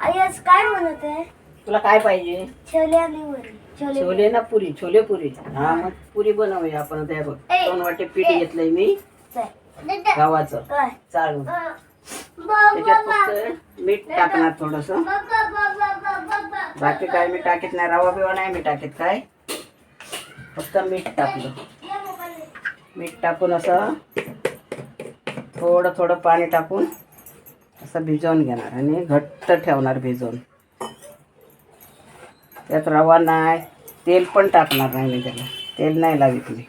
आई आज काय बनवत आहे? तुला काय पाहिजे? छोले आणि वरी. छोले छोले ना पुरी छोले पुरी. हा. मग पुरी बनवूया आपण त्या बघ. ए, दोन वाटे पीठ ए. घेतलंय मी. गव्हाचं. काय? चालू त्याच्यात फक्त मीठ टाकणार थोडस. बाकी काय मी टाकीत नाही. रवा बिवा नाही मी टाकीत काय? फक्त मीठ टाकलं. मीठ टाकून असं थोडं थोडं पाणी टाकून असं भिजवून घेणार आणि घट्ट ठेवणार भिजवून. त्यात रवा नाही तेल पण टाकणार नाही मी त्याला. तेल नाही लावित मी.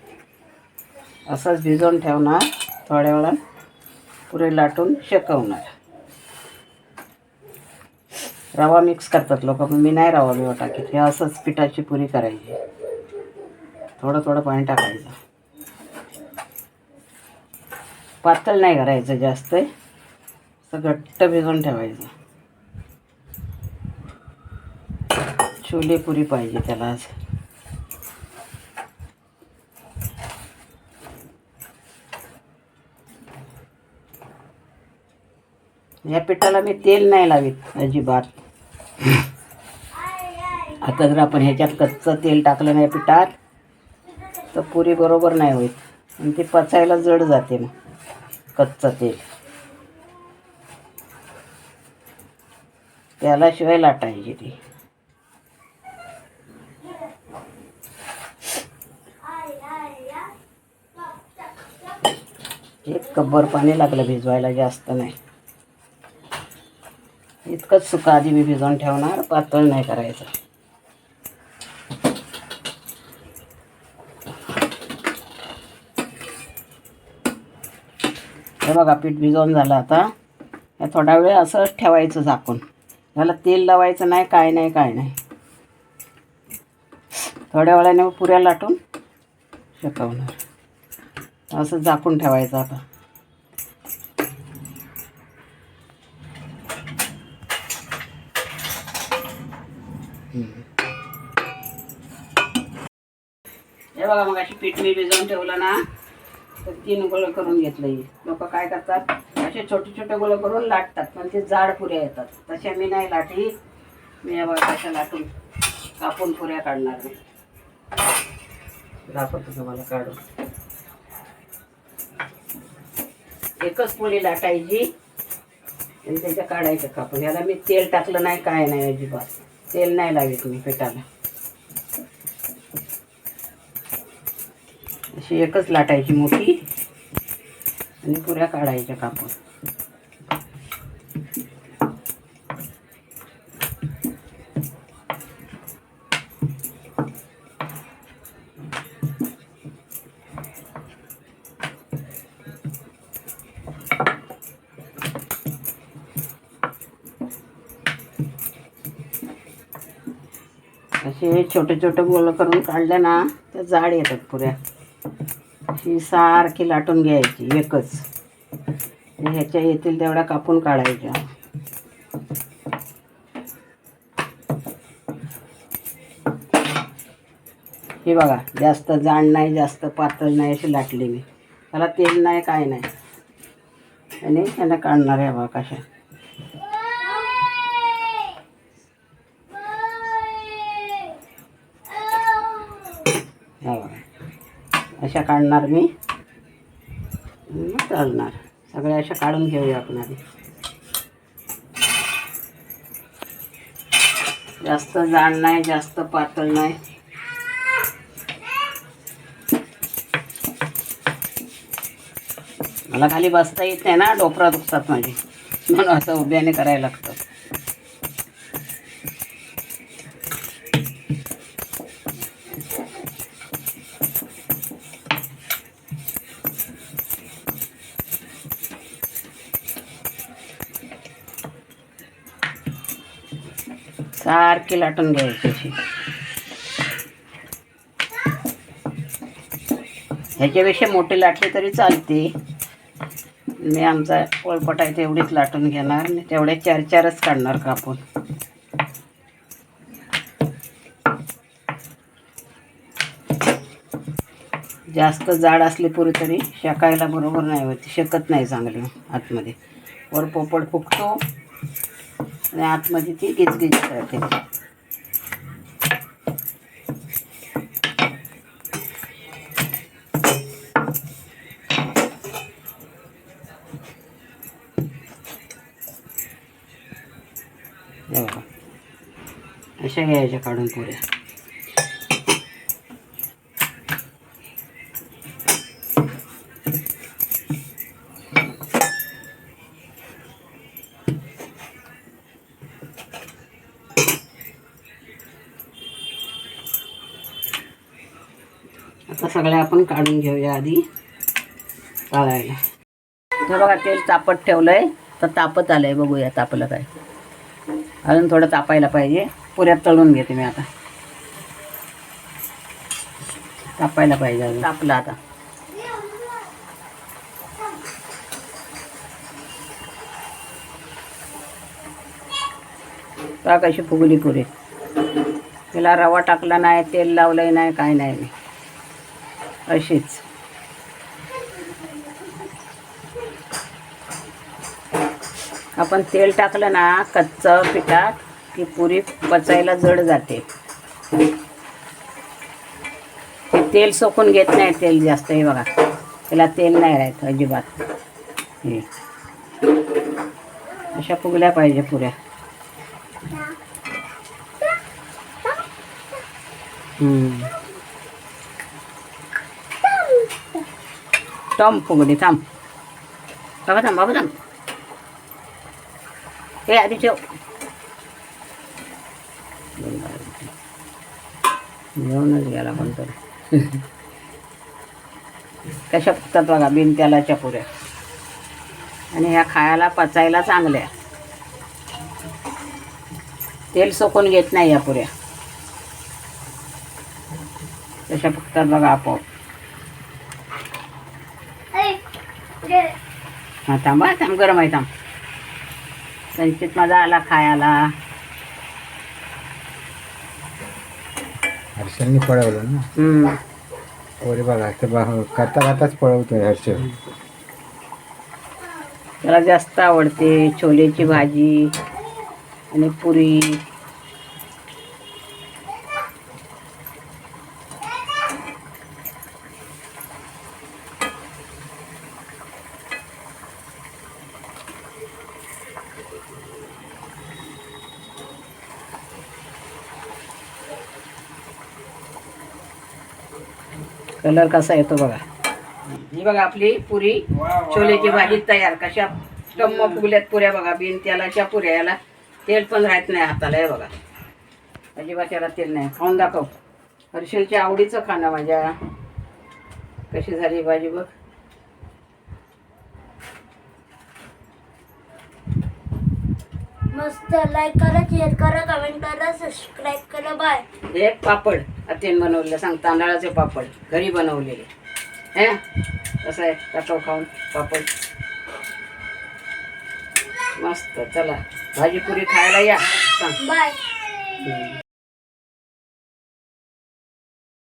असंच भिजवून ठेवणार थोड्या वेळात पुरे लाटून शेकवणार. रवा मिक्स करतात लोक पण मी नाही रवा बिवा टाकीत. हे असंच पिठाची पुरी करायची. थोडं थोडं पाणी टाकायचं. पातळ नाही करायचं जास्त. असं घट्ट भिजवून ठेवायचं. छोले पुरी पाहिजे त्याला आज. या पिठाला मी तेल नाही लावीत अजिबात. आता जर आपण ह्याच्यात कच्चं तेल टाकलं नाही पिठात तर पुरी बरोबर नाही होईल आणि ती पचायला जड जाते मग कच्चं तेल. त्यालाशिवाय लाटायची ती. एक कब्बर पाणी लागलं भिजवायला जास्त नाही. इतकंच सुका आधी मी भिजवून ठेवणार पातळ नाही करायचं. हे बघा पीठ भिजवून झालं आता. हे थोडा वेळ असंच ठेवायचं झाकून. त्याला तेल लावायचं नाही काय नाही काय नाही. थोड्या वेळाने पुऱ्या लाटून शेकवणार. असं झाकून ठेवायचं आता. हे बघा मग अशी पीठ मी भिजवून ठेवलं ना तर तीन गोळ करून घेतलं लोक काय करतात? असे छोटे छोटे गोळं करून लाटतात. पण ते जाड पुऱ्या येतात. तशा मी नाही लाटी मी या तशा लाटून कापून पुऱ्या काढणार मी दाखवतो तुम्हाला काढून. एकच पुरी लाटायची आणि त्याच्या काढायचं कापून. याला मी तेल टाकलं नाही काय नाही अजिबात. तेल नाही लावित मी पिठाला. अशी एकच लाटायची मोठी. आणि पुऱ्या काढायच्या कापून. असे छोटे छोटे गोल करून काढले ना त्या जाड येतात पुऱ्या. ही सारखी लाटून घ्यायची एकच. ह्याच्या येतील तेवढ्या कापून काढायच्या. हे बघा जास्त जाड नाही जास्त पातळ नाही अशी लाटली मी. त्याला तेल नाही काय नाही. आणि त्यांना काढणार आहे बघा कशा ह्या बघा अशा काढणार मी. चालणार. सगळ्या अशा काढून घेऊया आपण आधी. जास्त जाड नाही जास्त पातळ नाही. मला खाली बसता येत नाही ना डोपरा दुखतात माझे. म्हणून असं उभ्याने करायला लागतं. सारखी लाटून घ्यायची अशी ह्याच्यापेक्षा मोठी लाटली तरी चालते. मी आमचा पोळपट आहे तेवढीच लाटून घेणार आणि तेवढे चार चारच काढणार कापून. जास्त जाड असली पुरी तरी शेकायला बरोबर नाही होत शकत नाही चांगली आतमध्ये. वर पोपट फुगतो. आणि आतमध्ये ती गिजगिज करते. अशा घ्यायच्या काढून पुऱ्या. सगळ्या आपण काढून घेऊया आधी. तळायला तर बघा तेल तापत ठेवलंय. तर तापत आलंय. बघूया तापलं काय. अजून थोडं तापायला पाहिजे. पुऱ्यात तळून घेते मी आता. तापायला पाहिजे अजून. तापलं आता. का कशी फुगली पुरी. तिला रवा टाकला नाही तेल लावलंय नाही काय नाही. मी अशीच. आपण तेल टाकलं ना कच्चं पिठात की पुरी पचायला जड जाते. ते तेल सोकून घेत नाही तेल जास्त हे बघा. त्याला तेल नाही राहत अजिबात. हे. अशा फुगल्या पाहिजे पुऱ्या. हम्म. टॉम फुगडी थांब बाबा थांब बाबा थांब हे आधी ठेव घेऊनच गेला तर कशा फुगतात बघा बिन तेलाच्या पुऱ्या आणि ह्या खायला पचायला चांगल्या तेल सोकून घेत नाही या पुऱ्या तशा फुगतात बघा आपोआप हा थांबा थांब गरम आहे थांब. संचित माझा आला खायला. हर्षलनी पळवलं ना? हम्म. पोरी बघा ते बघा करता करताच पळवतोय हर्षल. त्याला जास्त आवडते छोलेची भाजी आणि पुरी. कलर कसा येतो बघा. ही बघा आपली पुरी छोलेची भाजी तयार. कशा टम्म फुगल्यात पुऱ्या बघा बिन तेलाच्या पुऱ्या. याला तेल पण राहत नाही हाताला हे बघा. अजिबात याला तेल नाही. खाऊन दाखव. हर्षलच्या आवडीचं खाणं माझ्या. कशी झाली भाजी बघ. मस्त लाईक करा शेअर करा कमेंट करा सबस्क्राईब करा बाय हे पापड अत्यंत बनवलेलं सांग तांदळाचे पापड घरी बनवलेले. हे? कसं आहे? दाखव खाऊन पापड. मस्त चला. भाजी पुरी खायला या. सांग. बाय.